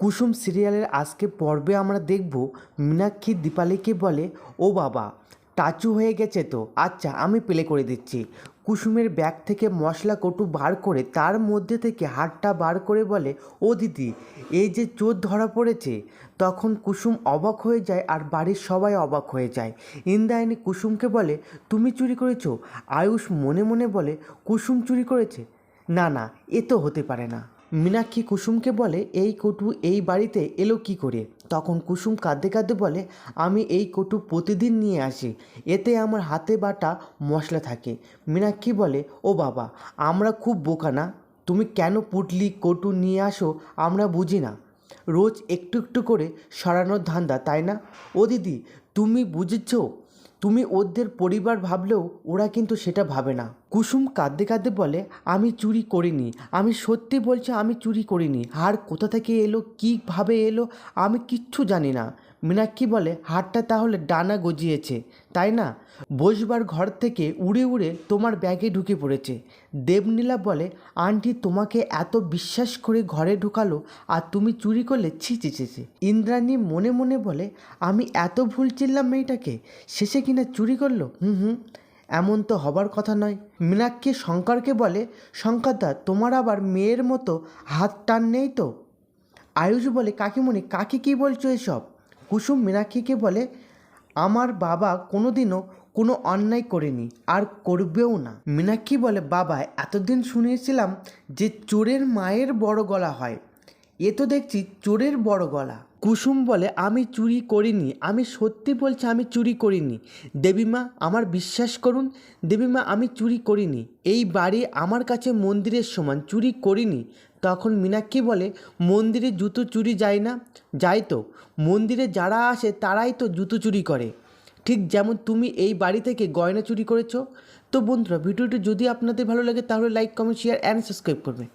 কুসুম সিরিয়ালের আজকে পর্বে আমরা দেখব মীনাক্ষী দীপালিকে বলে, ও বাবা, টাচু হয়ে গেছে তো। আচ্ছা আমি প্লে করে দিচ্ছি। কুসুমের ব্যাগ থেকে মশলা কটু বার করে তার মধ্যে থেকে হাতটা বার করে বলে, ও দিদি, এই যে চোর ধরা পড়েছে। তখন কুসুম অবাক হয়ে যায় আর বাড়ির সবাই অবাক হয়ে যায়। ইন্দ্রায়ণী কুসুমকে বলে, তুমি চুরি করেছ? আয়ুষ মনে মনে বলে, কুসুম চুরি করেছে? না না, এ তো হতে পারে না। মীনাক্ষী কুসুমকে বলে, এই কটু এই বাড়িতে এলো কি করে? তখন কুসুম কাঁদতে কাঁদতে বলে, আমি এই কটু প্রতিদিন নিয়ে আসি, এতে আমার হাতে বাটা মশলা থাকে। মীনাক্ষী বলে, ও বাবা, আমরা খুব বোকা না? তুমি কেন পুটলি কটু নিয়ে আসো আমরা বুঝি না। রোজ একটু একটু করে সরানোর ধান্দা, তাই না? ও দিদি, তুমি বুঝেছ তুমি ওদের পরিবার ভাবলেও ওরা কিন্তু সেটা ভাবে না। কুসুম কাঁদতে কাঁদতে বলে, আমি চুরি করিনি। আমি সত্যি বলছি আমি চুরি করিনি। হার কোথা থেকে এলো কীভাবে এলো, আমি কিচ্ছু জানি না। মীনাক্ষী বলে হারটা তাহলে ডানা গজিয়েছে, তাই না? বসবার ঘর থেকে উড়ে উড়ে তোমার ব্যাগে ঢুকে পড়েছে। দেবনীলা বলে, আন্টি তোমাকে এত বিশ্বাস করে ঘরে ঢুকালো আর তুমি চুরি করলে ছি ছি। ইন্দ্রাণী মনে মনে বলে, আমি এত ভুল চিনলাম মেয়েটাকে, শেষে কিনা চুরি করল? হুম হুম, এমন তো হবার কথা নয়। মীনাক্ষী শঙ্করকে বলে, শঙ্করদা, তোমার আবার মেয়ের মতো হাত টান নেই তো? আয়ুষ বলে, কাকিমণি, কাকে কী বলছো এসব? কুসুম মীনাক্ষীকে বলে, আমার বাবা কোনোদিনও কোনো অন্যায় করেনি, আর করবেও না। মীনাক্ষী বলে, বাবা, এতদিন শুনিয়েছিলাম যে চোরের মায়ের বড় গলা হয়। এ তো দেখছি চোরের বড় গলা। কুসুম বলে, আমি চুরি করিনি, আমি সত্যি বলছি আমি চুরি করিনি। দেবীমা, আমার বিশ্বাস করুন, দেবীমা, আমি চুরি করিনি। এই বাড়ি আমার কাছে মন্দিরের সমান, চুরি করিনি। তখন মীনাক্ষী বলে? মন্দিরে জুতো চুরি যায় না? যাই তো। মন্দিরে যারা আসে তারাই তো জুতো চুরি করে। ঠিক যেমন তুমি এই বাড়ি থেকে গয়না চুরি করেছ। তো বন্ধুরা, ভিডিওটি যদি আপনাদের ভালো লাগে তাহলে like comment share and subscribe করবে।